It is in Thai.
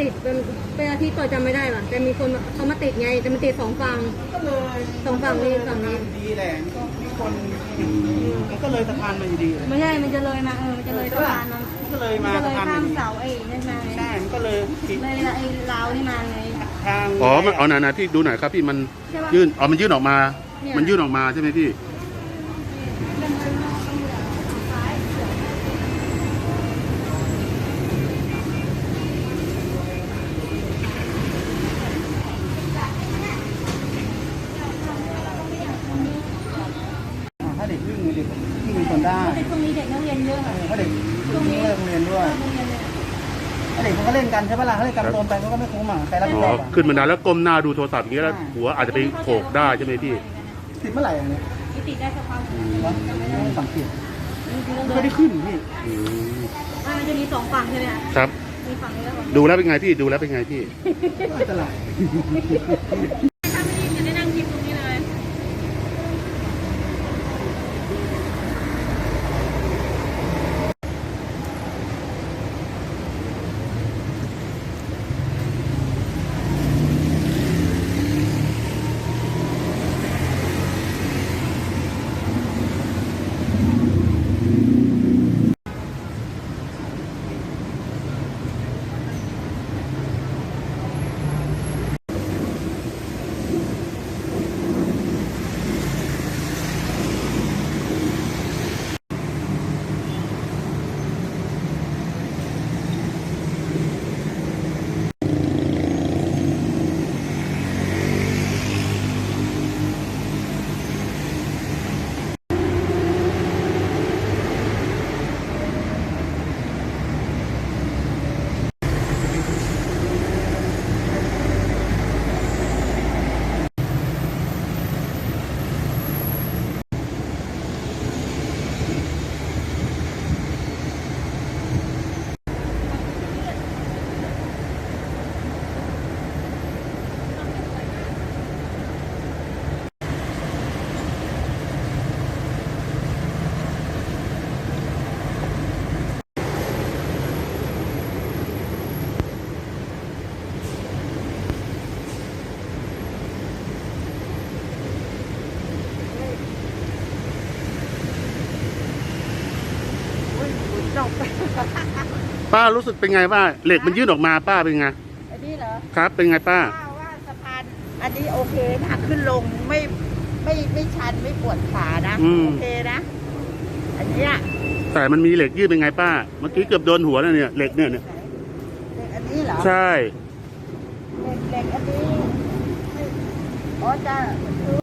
ติดเป็นเป็นอาทิตย์ต่อจำไม่ได้ป่ะแต่มีคนเขามาติดไงแต่มันติดสองฝั่งก็เลยสองฝั่งนี้ฝั่งนี้ดีแหละก็มีคนมันก็เลยสะพานมาอยู่ดีเลยไม่ใช่มันจะเลยมาเออมันจะเลยสะพานมาก็เลยมันมาจะเลสะยพานข้ามมาเสาไอ้นั่นมาไงใช่มันก็เลยผิดเลยไอ้ราวนี่มาไงทางอ๋อมันเอาหนาๆพี่ดูหน่อยครับพี่มันใช่ปะยื่นอ๋อมันยื่นออกมาเนี่ยมันยื่นออกมาใช่ไหมพี่ เด็กวิ่งเด็กวิ่งเป็นคนได้ช่วงนี้เด็กนักเรียนเยอะค่ะถ้าเด็กวิ่งเลิกโรงเรียนด้วยโรงเรียนเลยถ้าเด็กมันก็เล่นกันใช่ปะล่ะถ้าเล่นกันโดนไปมันก็ไม่คุ้มอะใครรับผิดอ๋ชออบอะขึ้นมาแล้วก้มหน้าดูโทรศัพท์อย่างนี้แล้วหัวอาจจะไปโขกได้ใช่ไหมพี่ติดเมื่อไหร่อันเนี้ยที่ติดได้สักพักวะไม่สังเกตจริงๆไม่แล้วได้ขึ้นพี่อืมอะมันจะมีสองฝั่งใช่ไหมคะครับมีฝั่งนี้แล้วฝั่งนี้ดูแล้วเป็นไงพี่ดูแล้วเป็นไงพี่อันตราย ป้ารู้สึกเป็นไงป้าเหล็กมันยื่นออกมาป้าเป็นไงอันนี้เหรอครับ เป็นไงป้าว่าว่าสะพานอันนี้โอเคนะขึ้นลงไม่ไม่ไม่ชันไม่ปวดขานะอืม โอเคนะ อันเนี้ยแต่มันมีเหล็กยื่นเป็นไงป้า เมื่อกี้เกือบโดนหัวแล้วเนี่ยเหล็กเนี่ยเนี่ยเหล็กอันนี้เหรอใช่ เหล็กเหล็กอันนี้อ๋อจะคือ